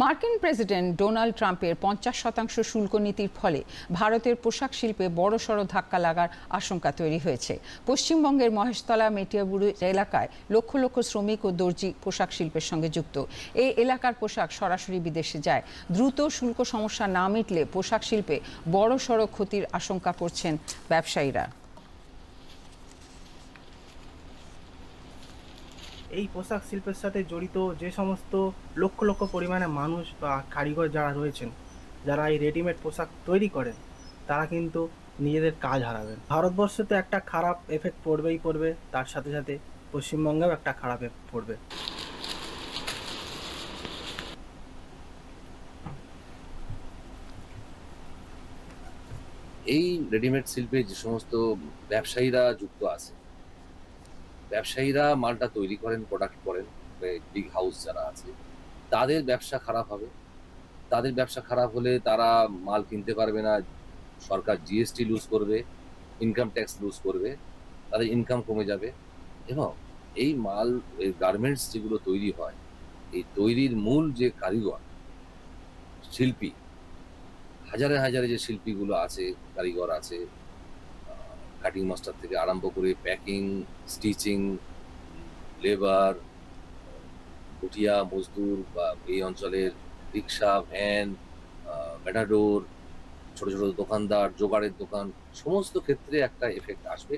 মার্কিন president Donald ট্রাম্পের পঞ্চাশ শতাংশ শুল্ক নীতির ফলে ভারতের পোশাক শিল্পে বড়সড় ধাক্কা লাগার আশঙ্কা তৈরি হয়েছে। পশ্চিমবঙ্গের মহেশতলা, মেটিয়াবুরু এলাকায় লক্ষ লক্ষ শ্রমিক ও দর্জি পোশাক শিল্পের সঙ্গে যুক্ত। এই এলাকার পোশাক সরাসরি বিদেশে যায়। দ্রুত শুল্ক সমস্যা না মিটলে পোশাক শিল্পে বড়সড় ক্ষতির আশঙ্কা করছেন ব্যবসায়ীরা। এই পোশাক শিল্পের সাথে জড়িত যে সমস্ত লক্ষ লক্ষ পরিমাণে মানুষ বা কারিগর যারা রয়েছেন, যারা এই রেডিমেড পোশাক তৈরি করেন, তারা কিন্তু নিজেদের কাজ হারাবেন। ভারতবর্ষে তো একটা খারাপ এফেক্ট পড়বেই পড়বে, তার সাথে সাথে পশ্চিমবঙ্গেও একটা খারাপ এফেক্ট পড়বে। এই রেডিমেড শিল্পে যে সমস্ত ব্যবসায়ীরা যুক্ত আছে ব্যবসায়ীরা মালটা তৈরি করেন প্রোডাক্ট করেন বিগ হাউস যারা আছে, তাদের ব্যবসা খারাপ হবে। তাদের ব্যবসা খারাপ হলে তারা মাল কিনতে পারবে না, সরকার জিএসটি লুজ করবে ইনকাম ট্যাক্স লুজ করবে, তাদের ইনকাম কমে যাবে এবং এই মাল, এই গার্মেন্টস যেগুলো তৈরি হয়, এই তৈরির মূল যে কারিগর, শিল্পী, হাজারে হাজারে যে শিল্পীগুলো আছে, কারিগর আছে কাটিং মাস্টার থেকে আরম্ভ করে প্যাকিং স্টিচিং লেবার কুটিয়া মজদুর বা এই অঞ্চলের রিক্সা ভ্যান ম্যাডাডোর ছোট ছোট দোকানদার, জোগাড়ের দোকান, সমস্ত ক্ষেত্রে একটা এফেক্ট আসবে।